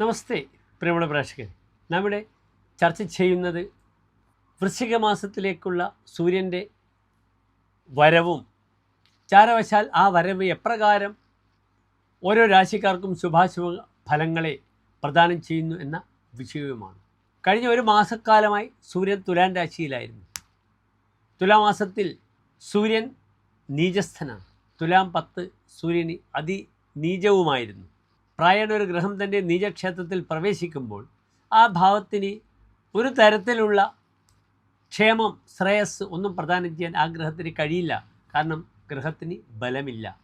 നമസ്തേ പ്രിയമുള്ള പ്രേക്ഷകർ നമ്മുടെ ചർച്ച ചെയ്യുന്നത് വൃശ്ചിക മാസത്തിലേക്കുള്ള സൂര്യന്റെ വരവും ചാരവശാൽ ആ വരവ് എപ്രകാരം ഓരോ രാശിക്കാർക്കും ശുഭാശുഭ ഫലങ്ങളെ പ്രദാനം ചെയ്യുന്നു എന്ന വിഷയവുമാണ്. കഴിഞ്ഞ ഒരു മാസക്കാലമായി സൂര്യൻ തുലാൻ രാശിയിലായിരുന്നു. തുലാമാസത്തിൽ സൂര്യൻ നീചസ്ഥനാണ്. തുലാം പത്ത് സൂര്യന് അതിനീചവുമായിരുന്നു. പ്രായണ ഒരു ഗ്രഹം തന്റെ നീചക്ഷേത്രത്തിൽ പ്രവേശിക്കുമ്പോൾ ആ ഭാവത്തിന് ഒരു തരത്തിലുള്ള ക്ഷേമം ശ്രേയസ് ഒന്നും പ്രദാനം ചെയ്യാൻ ആ ഗ്രഹത്തിന് കഴിയില്ല. കാരണം ഗ്രഹത്തിന് ബലമില്ല.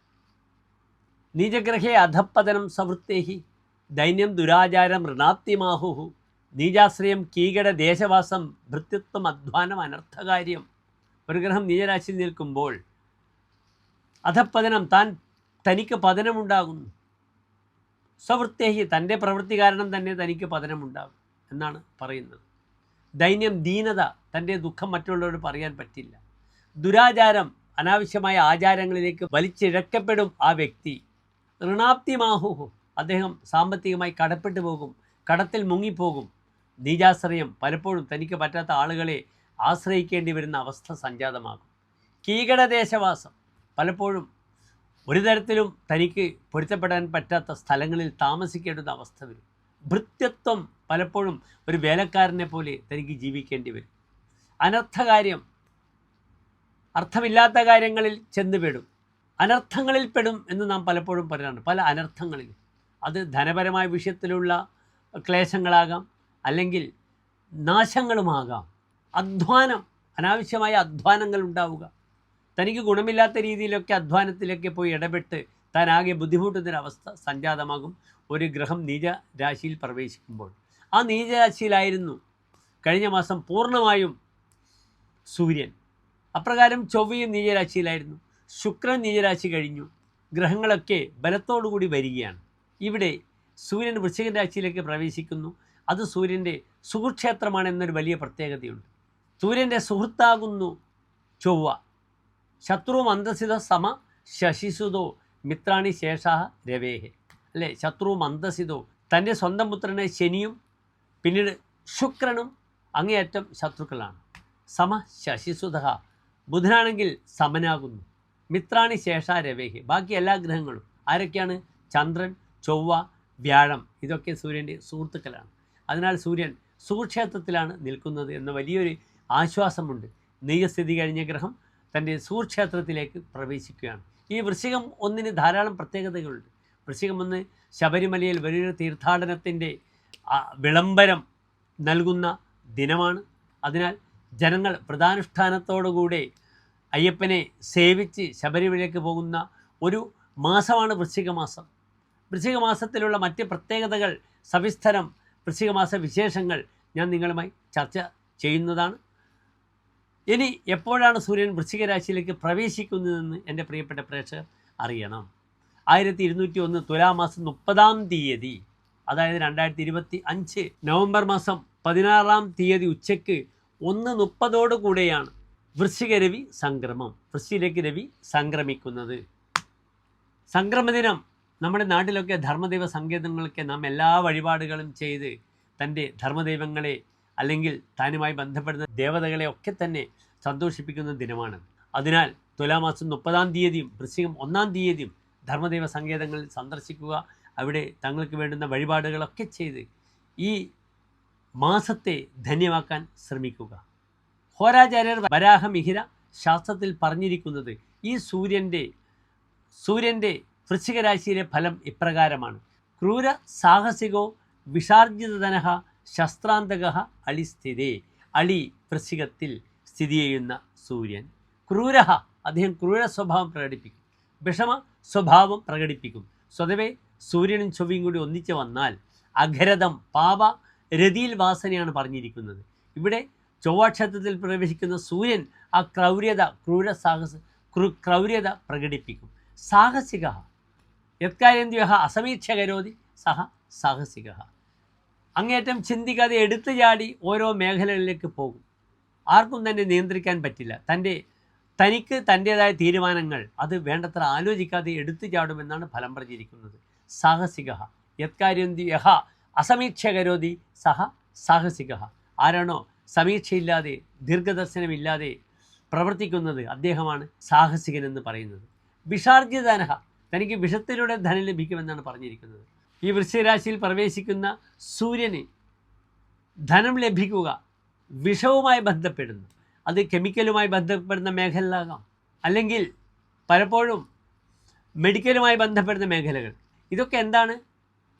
നീചഗ്രഹേ അധപ്പതനം സവൃത്തേഹി ദൈന്യം ദുരാചാരം ഋണാത്തിമാഹുഹു നീചാശ്രയം കീകട ദേശവാസം ഭൃത്യത്വം അധ്വാനം അനർത്ഥകാര്യം. ഒരു ഗ്രഹം നീചരാശിയിൽ നിൽക്കുമ്പോൾ അധപ്പതനം താൻ തനിക്ക് പതനമുണ്ടാകുന്നു. സ്വവൃത്തേഹി തന്റെ പ്രവൃത്തി കാരണം തന്നെ തനിക്ക് പതനമുണ്ടാകും എന്നാണ് പറയുന്നത്. ദൈന്യം ദീനത തന്റെ ദുഃഖം മറ്റുള്ളവരോട് പറയാൻ പറ്റില്ല. ദുരാചാരം അനാവശ്യമായ ആചാരങ്ങളിലേക്ക് വലിച്ചിഴക്കപ്പെടും ആ വ്യക്തി. ഋണാപ്തിമാഹുഹു അദ്ദേഹം സാമ്പത്തികമായി കടപ്പെട്ടു പോകും കടത്തിൽ മുങ്ങിപ്പോകും. നീജാശ്രയം പലപ്പോഴും തനിക്ക് പറ്റാത്ത ആളുകളെ ആശ്രയിക്കേണ്ടി വരുന്ന അവസ്ഥ സംജാതമാകും. കീകടദേശവാസം പലപ്പോഴും ഒരു തരത്തിലും തനിക്ക് പൊരുത്തപ്പെടാൻ പറ്റാത്ത സ്ഥലങ്ങളിൽ താമസിക്കേണ്ടുന്ന അവസ്ഥ വരും. ഭൃത്യത്വം പലപ്പോഴും ഒരു വേലക്കാരനെ പോലെ തനിക്ക് ജീവിക്കേണ്ടി വരും. അനർത്ഥകാര്യം അർത്ഥമില്ലാത്ത കാര്യങ്ങളിൽ ചെന്നുപെടും അനർത്ഥങ്ങളിൽ പെടും എന്ന് നാം പലപ്പോഴും പറയാറുണ്ട് പല അനർത്ഥങ്ങളിൽ. അത് ധനപരമായ വിഷയത്തിലുള്ള ക്ലേശങ്ങളാകാം അല്ലെങ്കിൽ നാശങ്ങളുമാകാം. അധ്വാനം അനാവശ്യമായ അധ്വാനങ്ങൾ ഉണ്ടാവുക. തനിക്ക് ഗുണമില്ലാത്ത രീതിയിലൊക്കെ അധ്വാനത്തിലൊക്കെ പോയി ഇടപെട്ട് താൻ ആകെ ബുദ്ധിമുട്ടുന്നൊരവസ്ഥ സംജാതമാകും. ഒരു ഗ്രഹം നീച രാശിയിൽ പ്രവേശിക്കുമ്പോൾ. ആ നീചരാശിയിലായിരുന്നു കഴിഞ്ഞ മാസം പൂർണമായും സൂര്യൻ. അപ്രകാരം ചൊവ്വയും നീചരാശിയിലായിരുന്നു. ശുക്രൻ നീചരാശി കഴിഞ്ഞു. ഗ്രഹങ്ങളൊക്കെ ബലത്തോടുകൂടി വരികയാണ്. ഇവിടെ സൂര്യൻ വൃശ്ചിക രാശിയിലേക്ക് പ്രവേശിക്കുന്നു. അത് സൂര്യന്റെ സുഹൃക്ഷേത്രമാണ് എന്നൊരു വലിയ പ്രത്യേകതയുണ്ട്. സൂര്യന്റെ സുഹൃത്താകുന്നു ചൊവ്വ. ശത്രു മന്ദസിത സമ ശശിസുതോ മിത്രാണി ശേഷ രവേഹെ. അല്ലേ? ശത്രു മന്ദസിതോ. തന്റെ സ്വന്തം പുത്രനെ ശനിയും പിന്നീട് ശുക്രനും അങ്ങേയറ്റം ശത്രുക്കളാണ്. സമ ശശിസുത. ബുധനാണെങ്കിൽ സമനാകുന്നു. മിത്രാണി ശേഷ രവേഹി. ബാക്കി എല്ലാ ഗ്രഹങ്ങളും ആരൊക്കെയാണ്? ചന്ദ്രൻ ചൊവ്വ വ്യാഴം. ഇതൊക്കെ സൂര്യന്റെ സുഹൃത്തുക്കളാണ്. അതിനാൽ സൂര്യൻ സുക്ഷേത്രത്തിലാണ് നിൽക്കുന്നത് എന്ന വലിയൊരു ആശ്വാസമുണ്ട്. നീയസ്ഥിതി കഴിഞ്ഞ ഗ്രഹം തന്റെ സൂർക്ഷേത്രത്തിലേക്ക് പ്രവേശിക്കുകയാണ്. ഈ വൃശ്ചികം ഒന്നിന് ധാരാളം പ്രത്യേകതകളുണ്ട്. വൃശ്ചികം ഒന്ന് ശബരിമലയിൽ വലിയൊരു തീർത്ഥാടനത്തിന്റെ വിളംബരം നൽകുന്ന ദിനമാണ്. അതിനാൽ ജനങ്ങൾ വ്രതാനുഷ്ഠാനത്തോടുകൂടെ അയ്യപ്പനെ സേവിച്ച് ശബരിമലയിലേക്ക് പോകുന്ന ഒരു മാസമാണ് വൃശ്ചികമാസം. വൃശ്ചികമാസത്തിലുള്ള വൃശ്ചിക മാസത്തിലുള്ള മറ്റ് പ്രത്യേകതകൾ സവിസ്തരം വൃശ്ചികമാസ വിശേഷങ്ങൾ ഞാൻ നിങ്ങളുമായി ചർച്ച ചെയ്യുന്നതാണ്. ഇനി എപ്പോഴാണ് സൂര്യൻ വൃശ്ചികരാശിയിലേക്ക് പ്രവേശിക്കുന്നതെന്ന് എന്റെ പ്രിയപ്പെട്ട പ്രേക്ഷകർ അറിയണം. ആയിരത്തി ഇരുന്നൂറ്റി ഒന്ന് തുലാമാസം മുപ്പതാം തീയതി അതായത് രണ്ടായിരത്തി ഇരുപത്തി അഞ്ച് നവംബർ മാസം പതിനാറാം തീയതി ഉച്ചയ്ക്ക് ഒന്ന് മുപ്പതോടു കൂടെയാണ് വൃശ്ചിക രവി സംക്രമം വൃശ്ചിയിലേക്ക് രവി സംക്രമിക്കുന്നത്. സംക്രമദിനം നമ്മുടെ നാട്ടിലൊക്കെ ധർമ്മദൈവ സങ്കേതങ്ങളൊക്കെ നാം എല്ലാ വഴിപാടുകളും ചെയ്ത് തന്റെ ധർമ്മദൈവങ്ങളെ അല്ലെങ്കിൽ താനുമായി ബന്ധപ്പെടുന്ന ദേവതകളെ ഒക്കെ തന്നെ സന്തോഷിപ്പിക്കുന്ന ദിനമാണ്. അതിനാൽ തുലാമാസം മുപ്പതാം തീയതിയും വൃശ്ചികം ഒന്നാം തീയതിയും ധർമ്മദേവ സങ്കേതങ്ങളിൽ സന്ദർശിക്കുക അവിടെ തങ്ങൾക്ക് വേണ്ടുന്ന വഴിപാടുകളൊക്കെ ചെയ്ത് ഈ മാസത്തെ ധന്യമാക്കാൻ ശ്രമിക്കുക. ഹോരാചാര്യർ വരാഹമിഹിര ശാസ്ത്രത്തിൽ പറഞ്ഞിരിക്കുന്നത് ഈ സൂര്യന്റെ സൂര്യന്റെ വൃശ്ചികരാശിയിലെ ഫലം ഇപ്രകാരമാണ്. ക്രൂര സാഹസികോ വിഷാർജിതധനഃ ശസ്ത്രാന്തക അളിസ്ഥിതി അളി വൃശ്ചികത്തിൽ സ്ഥിതി ചെയ്യുന്ന സൂര്യൻ. ക്രൂര അദ്ദേഹം ക്രൂര സ്വഭാവം പ്രകടിപ്പിക്കും. വിഷമ സ്വഭാവം പ്രകടിപ്പിക്കും. സ്വതവേ സൂര്യനും ചൊവ്വയും കൂടി ഒന്നിച്ച് വന്നാൽ അഘരതം പാപ രതിയിൽ വാസനയാണ് പറഞ്ഞിരിക്കുന്നത്. ഇവിടെ ചൊവ്വാക്ഷേത്രത്തിൽ പ്രവേശിക്കുന്ന സൂര്യൻ ആ ക്രൗര്യത ക്രൂര സാഹസ ക്രൂ ക്രൗര്യത പ്രകടിപ്പിക്കും. സാഹസിക. യത്കാര്യന്ത്യ അസമീക്ഷകരോതി സഹ സാഹസിക. അങ്ങേറ്റം ചിന്തിക്കാതെ എടുത്തു ചാടി ഓരോ മേഖലകളിലേക്ക് പോകും. ആർക്കും തന്നെ നിയന്ത്രിക്കാൻ പറ്റില്ല. തന്റെ തനിക്ക് തന്റേതായ തീരുമാനങ്ങൾ അത് വേണ്ടത്ര ആലോചിക്കാതെ എടുത്തു ചാടുമെന്നാണ് ഫലം പറഞ്ഞിരിക്കുന്നത്. സാഹസിക യത്കാര്യന്തി യഹ. അസമീക്ഷ കരോതി സഹ സാഹസിക ആരാണോ സമീക്ഷയില്ലാതെ ദീർഘദർശനമില്ലാതെ പ്രവർത്തിക്കുന്നത് അദ്ദേഹമാണ് സാഹസികനെന്ന് പറയുന്നത്. വിഷാർജിതനഹ. തനിക്ക് വിഷത്തിലൂടെ ധനം ലഭിക്കുമെന്നാണ് പറഞ്ഞിരിക്കുന്നത്. ഈ വൃശ്ചികരാശിയിൽ പ്രവേശിക്കുന്ന സൂര്യന് ധനം ലഭിക്കുക വിഷവുമായി ബന്ധപ്പെടുന്നു. അത് കെമിക്കലുമായി ബന്ധപ്പെടുന്ന മേഖലയിലാകാം അല്ലെങ്കിൽ പലപ്പോഴും മെഡിക്കലുമായി ബന്ധപ്പെടുന്ന മേഖലകൾ. ഇതൊക്കെ എന്താണ്?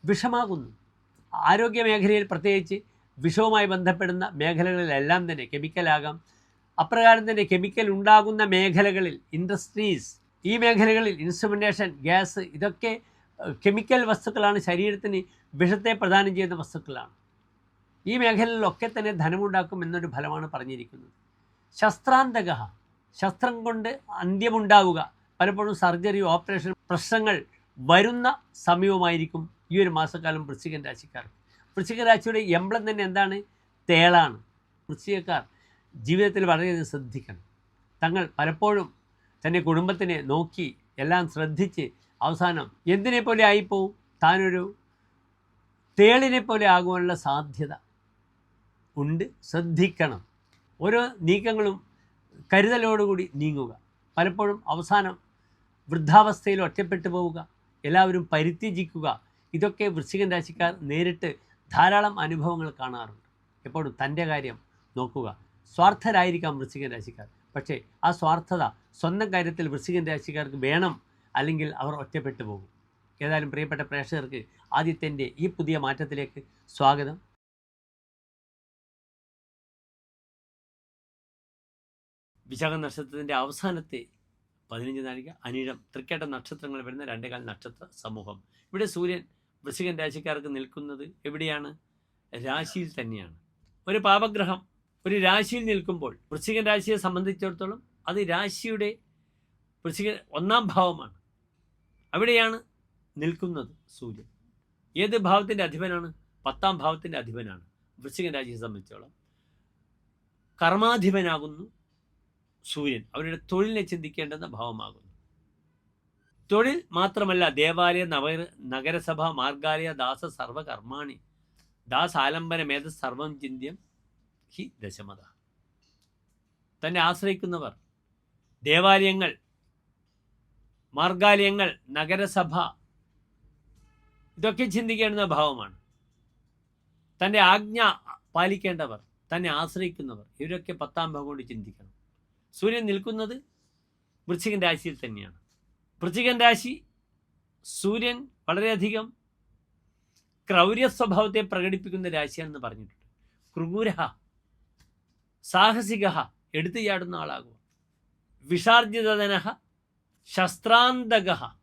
വിഷമാകുന്നു. ആരോഗ്യ മേഖലയിൽ പ്രത്യേകിച്ച് വിഷവുമായി ബന്ധപ്പെടുന്ന മേഖലകളിലെല്ലാം തന്നെ കെമിക്കലാകാം. അപ്രകാരം തന്നെ കെമിക്കൽ ഉണ്ടാകുന്ന മേഖലകളിൽ ഇൻഡസ്ട്രീസ് ഈ മേഖലകളിൽ ഇൻസ്ട്രുമെന്റേഷൻ ഗ്യാസ് ഇതൊക്കെ കെമിക്കൽ വസ്തുക്കളാണ്. ശരീരത്തിന് വിഷത്തെ പ്രദാനം ചെയ്യുന്ന വസ്തുക്കളാണ്. ഈ മേഖലയിലൊക്കെ തന്നെ ധനമുണ്ടാക്കും എന്നൊരു ഫലമാണ് പറഞ്ഞിരിക്കുന്നത്. ശസ്ത്രാന്തക ശസ്ത്രം കൊണ്ട് അന്ത്യമുണ്ടാവുക. പലപ്പോഴും സർജറി ഓപ്പറേഷൻ പ്രശ്നങ്ങൾ വരുന്ന സമയവുമായിരിക്കും ഈ ഒരു മാസക്കാലം വൃശ്ചികൻ രാശിക്കാർ. വൃശ്ചിക രാശിയുടെ എംബ്ലം തന്നെ എന്താണ്? തേളാണ്. വൃശ്ചികക്കാർ ജീവിതത്തിൽ വളരെയധികം ശ്രദ്ധിക്കണം. തങ്ങൾ പലപ്പോഴും തന്റെ കുടുംബത്തിനെ നോക്കി എല്ലാം ശ്രദ്ധിച്ച് അവസാനം എന്തിനെ പോലെ ആയിപ്പോവും? താനൊരു തേളിനെ പോലെ ആകുവാനുള്ള സാധ്യത ഉണ്ട്. ശ്രദ്ധിക്കണം. ഓരോ നീക്കങ്ങളും കരുതലോടുകൂടി നീങ്ങുക. പലപ്പോഴും അവസാനം വൃദ്ധാവസ്ഥയിൽ ഒറ്റപ്പെട്ടു പോവുക എല്ലാവരും പരിത്യജിക്കുക ഇതൊക്കെ വൃശ്ചികൻ രാശിക്കാർ നേരിട്ട് ധാരാളം അനുഭവങ്ങൾ കാണാറുണ്ട്. എപ്പോഴും തന്റെ കാര്യം നോക്കുക. സ്വാർത്ഥരായിരിക്കാം വൃശ്ചികൻ രാശിക്കാർ. പക്ഷേ ആ സ്വാർത്ഥത സ്വന്തം കാര്യത്തിൽ വൃശ്ചികൻ രാശിക്കാർക്ക് വേണം അല്ലെങ്കിൽ അവർ ഒറ്റപ്പെട്ടു പോകും. ഏതായാലും പ്രിയപ്പെട്ട പ്രേക്ഷകർക്ക് ആദ്യത്തിന്റെ ഈ പുതിയ മാറ്റത്തിലേക്ക് സ്വാഗതം. വിശാഖ നക്ഷത്രത്തിന്റെ അവസാനത്തെ പതിനഞ്ച് നാഴിക അനിഴം തൃക്കേട്ട നക്ഷത്രങ്ങൾ വരുന്ന രണ്ടേകാൽ നക്ഷത്ര സമൂഹം. ഇവിടെ സൂര്യൻ വൃശ്ചികൻ രാശിക്കാർക്ക് നിൽക്കുന്നത് എവിടെയാണ്? രാശിയിൽ തന്നെയാണ്. ഒരു പാപഗ്രഹം ഒരു രാശിയിൽ നിൽക്കുമ്പോൾ വൃശ്ചികൻ രാശിയെ സംബന്ധിച്ചിടത്തോളം അത് രാശിയുടെ വൃശ്ചിക ഒന്നാം ഭാവമാണ്. അവിടെയാണ് നിൽക്കുന്നത് സൂര്യൻ. ഏത് ഭാവത്തിന്റെ അധിപനാണ്? പത്താം ഭാവത്തിന്റെ അധിപനാണ്. വൃശ്ചിക രാജ്യത്തെ സംബന്ധിച്ചോളം കർമാധിപനാകുന്നു സൂര്യൻ. അവരുടെ തൊഴിലിനെ ചിന്തിക്കേണ്ടെന്ന ഭാവമാകുന്നു. തൊഴിൽ മാത്രമല്ല ദേവാലയ നവ നഗരസഭ മാർഗാലയ ദാസ സർവകർമാണി ദാസാലംബനമേത സർവം ചിന്ത്യം ഹി ദശമത. തന്നെ ആശ്രയിക്കുന്നവർ ദേവാലയങ്ങൾ മാർഗാലയങ്ങൾ നഗരസഭ ഇതൊക്കെ ചിന്തിക്കേണ്ടുന്ന ഭാവമാണ്. തന്റെ ആജ്ഞ പാലിക്കേണ്ടവർ തന്നെ ആശ്രയിക്കുന്നവർ ഇവരൊക്കെ പത്താം ഭാഗം കൊണ്ട് ചിന്തിക്കണം. സൂര്യൻ നിൽക്കുന്നത് വൃശ്ചികൻ രാശിയിൽ തന്നെയാണ്. വൃശ്ചികൻ രാശി സൂര്യൻ വളരെയധികം ക്രൗര്യ സ്വഭാവത്തെ പ്രകടിപ്പിക്കുന്ന രാശിയാണെന്ന് പറഞ്ഞിട്ടുണ്ട്. ക്രൂര സാഹസിക എടുത്തു ചാടുന്ന ആളാകുക വിഷാർജിതന ശസ്ത്രാന്തക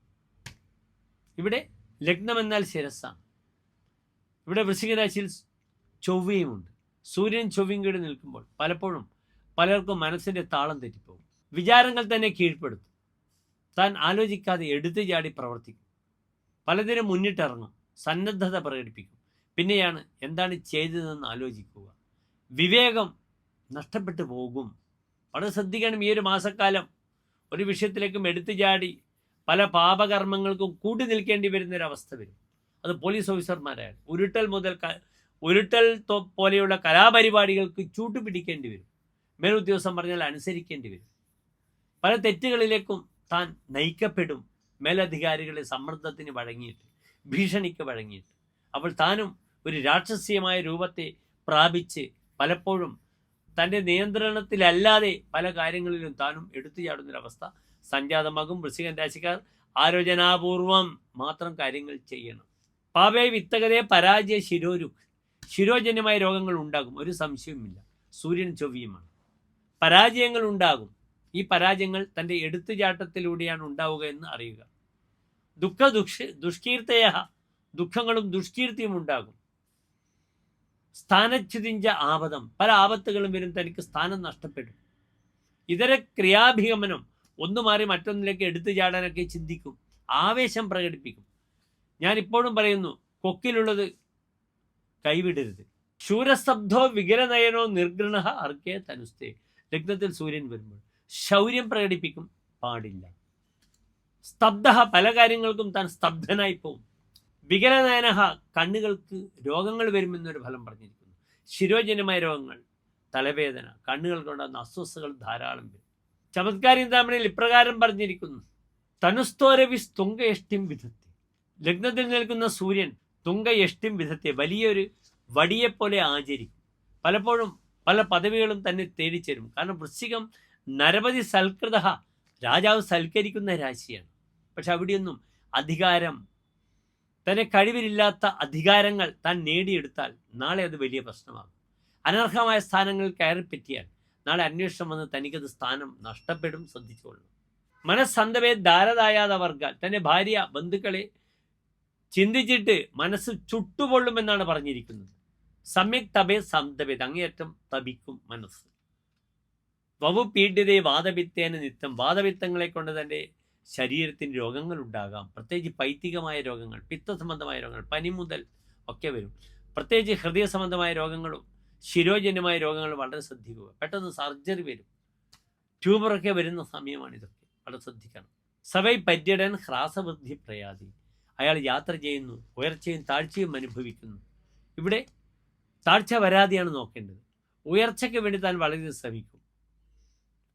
ഇവിടെ ലഗ്നം എന്നാൽ ശിരസാണ് ഇവിടെ വൃശ്ചികരാശിയിൽ ചൊവ്വയുമുണ്ട്. സൂര്യൻ ചൊവ്വയും കൂടി നിൽക്കുമ്പോൾ പലപ്പോഴും പലർക്കും മനസ്സിന്റെ താളം തെറ്റിപ്പോകും. വിചാരങ്ങൾ തന്നെ കീഴ്പ്പെടുത്തും. താൻ ആലോചിക്കാതെ എടുത്തു ചാടി പ്രവർത്തിക്കും. പലതിനും മുന്നിട്ടിറങ്ങും. സന്നദ്ധത പ്രകടിപ്പിക്കും. പിന്നെയാണ് എന്താണ് ചെയ്തതെന്ന് ആലോചിക്കുക. വിവേകം നഷ്ടപ്പെട്ടു പോകും. വളരെ ശ്രദ്ധിക്കണം ഈ ഒരു മാസക്കാലം. ഒരു വിഷയത്തിലേക്കും എടുത്തു ചാടി പല പാപകർമ്മങ്ങൾക്കും കൂട്ടി നിൽക്കേണ്ടി വരുന്നൊരവസ്ഥ വരും. അത് പോലീസ് ഓഫീസർമാരായാലും ഉരുട്ടൽ മുതൽ ഉരുട്ടൽ പോലെയുള്ള കലാപരിപാടികൾക്ക് ചൂട്ടുപിടിക്കേണ്ടി വരും. മേലുദ്യോഗസ്ഥൻ പറഞ്ഞാൽ അനുസരിക്കേണ്ടി വരും. പല തെറ്റുകളിലേക്കും താൻ നയിക്കപ്പെടും. മേലധികാരികളെ സമ്മർദ്ദത്തിന് വഴങ്ങിയിട്ട് ഭീഷണിക്ക് വഴങ്ങിയിട്ട്. അപ്പോൾ താനും ഒരു രാക്ഷസീയമായ രൂപത്തെ പ്രാപിച്ച് പലപ്പോഴും തന്റെ നിയന്ത്രണത്തിലല്ലാതെ പല കാര്യങ്ങളിലും താനും എടുത്തു ചാടുന്നൊരവസ്ഥ സംജാതമാകും വൃശ്ചികൻ രാശിക്കാർ ആലോചനാപൂർവം മാത്രം കാര്യങ്ങൾ ചെയ്യണം. പാപേ വിത്തകതയെ പരാജയ ശിരോരു ശിരോജന്യമായ രോഗങ്ങൾ ഉണ്ടാകും ഒരു സംശയവുമില്ല. സൂര്യൻ ചൊവ്വിയുമാണ്. പരാജയങ്ങൾ ഉണ്ടാകും. ഈ പരാജയങ്ങൾ തന്റെ എടുത്തുചാട്ടത്തിലൂടെയാണ് ഉണ്ടാവുക എന്ന് അറിയുക. ദുഃഖ ദുഷ് ദുഷ്കീർത്തയ ദുഃഖങ്ങളും ദുഷ്കീർത്തിയും ഉണ്ടാകും. സ്ഥാനച്യുതിഞ്ച ആപദം. പല ആപത്തുകളും വരും തനിക്ക് സ്ഥാനം നഷ്ടപ്പെടും. ഇതര ക്രിയാഭിഗമനം ഒന്ന് മാറി മറ്റൊന്നിലേക്ക് എടുത്തു ചാടാനൊക്കെ ചിന്തിക്കും. ആവേശം പ്രകടിപ്പിക്കും. ഞാൻ ഇപ്പോഴും പറയുന്നു കൊക്കിലുള്ളത് കൈവിടരുത്. ശൂരസ്തബ്ധോ വികലനയനോ നിർഗൃണ അർക്കേ തനുസ്തേ. ലഗ്നത്തിൽ സൂര്യൻ വരുമ്പോൾ ശൗര്യം പ്രകടിപ്പിക്കും പാടില്ല. സ്തബ്ധ പല കാര്യങ്ങൾക്കും താൻ സ്തബ്ധനായി പോവും. വികലനയനഹ കണ്ണുകൾക്ക് രോഗങ്ങൾ വരുമെന്നൊരു ഫലം പറഞ്ഞിരിക്കുന്നു. ശിരോജനമായ രോഗങ്ങൾ തലവേദന കണ്ണുകൾ കൊണ്ടാകുന്ന അസ്വസ്ഥകൾ ധാരാളം വരും. ചമത്കാരി താമരയിൽ ഇപ്രകാരം പറഞ്ഞിരിക്കുന്നു. തനുസ്തോരവി തുങ്കയഷ്ടിം വിധത്തെ. ലഗ്നത്തിൽ നിൽക്കുന്ന സൂര്യൻ തുങ്കയഷ്ടിം വിധത്തെ വലിയൊരു വടിയെപ്പോലെ ആചരിക്കും. പലപ്പോഴും പല പദവികളും തന്നെ തേടിച്ചേരും. കാരണം വൃശ്ചികം നരപതി സൽകൃത രാജാവ് സൽക്കരിക്കുന്ന രാശിയാണ്. പക്ഷെ അവിടെയൊന്നും അധികാരം തന്നെ കഴിവിലില്ലാത്ത അധികാരങ്ങൾ താൻ നേടിയെടുത്താൽ നാളെ അത് വലിയ പ്രശ്നമാകും. അനർഹമായ സ്ഥാനങ്ങളിൽ കയറിപ്പറ്റിയാൽ നാളെ അന്വേഷണം വന്ന് തനിക്കത് സ്ഥാനം നഷ്ടപ്പെടും ശ്രദ്ധിച്ചുകൊള്ളു മനസ്സന്തവേ ധാരതായാത വർഗ തന്റെ ഭാര്യ ബന്ധുക്കളെ ചിന്തിച്ചിട്ട് മനസ്സ് ചുട്ടുപൊള്ളുമെന്നാണ് പറഞ്ഞിരിക്കുന്നത്. സമ്യക് തപേ സന്തവേത് അങ്ങേയറ്റം തപിക്കും മനസ്സ്. വവു പീഡിതയെ വാദപിത്തേന നിത്യം വാദപിത്തങ്ങളെ കൊണ്ട് തന്റെ ശരീരത്തിന് രോഗങ്ങൾ ഉണ്ടാകാം പ്രത്യേകിച്ച് പൈത്തികമായ രോഗങ്ങൾ പിത്ത സംബന്ധമായ രോഗങ്ങൾ പനി മുതൽ ഒക്കെ വരും. പ്രത്യേകിച്ച് ഹൃദയ സംബന്ധമായ രോഗങ്ങളും ശിരോജന്യമായ രോഗങ്ങൾ വളരെ ശ്രദ്ധിക്കുക. പെട്ടെന്ന് സർജറി വരും. ട്യൂബറൊക്കെ വരുന്ന സമയമാണ് ഇതൊക്കെ. വളരെ ശ്രദ്ധിക്കണം. സവൈ പര്യടൻ ഹ്രാസവൃദ്ധി പ്രയാതി. അയാൾ യാത്ര ചെയ്യുന്നു ഉയർച്ചയും താഴ്ചയും അനുഭവിക്കുന്നു. ഇവിടെ താഴ്ച വരാതെയാണ് നോക്കേണ്ടത്. ഉയർച്ചയ്ക്ക് വേണ്ടി താൻ വളരെ ശ്രമിക്കും.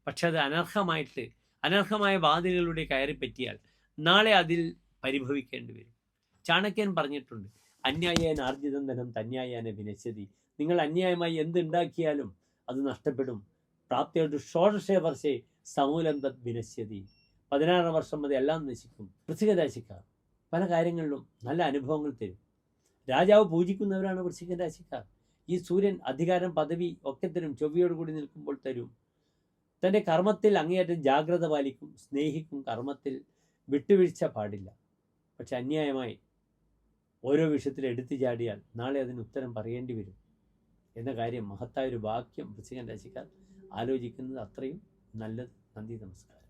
പക്ഷെ അത് അനർഹമായിട്ട് അനർഹമായ വാതിലുകളിലൂടെ കയറി പറ്റിയാൽ നാളെ അതിൽ പരിഭവിക്കേണ്ടി വരും. ചാണക്യൻ പറഞ്ഞിട്ടുണ്ട് അന്യായേന ആർജിതം ധനം തന്യായേന വിനശ്യതി. നിങ്ങൾ അന്യായമായി എന്തുണ്ടാക്കിയാലും അത് നഷ്ടപ്പെടും. പ്രാപ്തിയോട് ഷോഡശേ വർഷേ സമൂലം തത് വിനശ്യതി. പതിനാറാം വർഷം മതി എല്ലാം നശിക്കും. വൃശ്ചികരാശിക്കാർ പല കാര്യങ്ങളിലും നല്ല അനുഭവങ്ങൾ തരും. രാജാവ് പൂജിക്കുന്നവരാണ് വൃശ്ചിക രാശിക്കാർ ഈ സൂര്യൻ അധികാരം പദവി ഒക്കെ തരും. ചൊവ്വയോടുകൂടി നിൽക്കുമ്പോൾ തരും. തന്റെ കർമ്മത്തിൽ അങ്ങേയറ്റം ജാഗ്രത പാലിക്കും സ്നേഹിക്കും കർമ്മത്തിൽ വിട്ടുവീഴ്ച പാടില്ല. പക്ഷെ അന്യായമായി ഓരോ വിഷയത്തിൽ എടുത്തു ചാടിയാൽ നാളെ അതിന് ഉത്തരം പറയേണ്ടി വരും എന്ന കാര്യം മഹത്തായ ഒരു വാക്യം വൃശ്ചികൻ രാശിക്കാർ ആലോചിക്കുന്നത് അത്രയും നല്ലത്. നന്ദി നമസ്കാരം.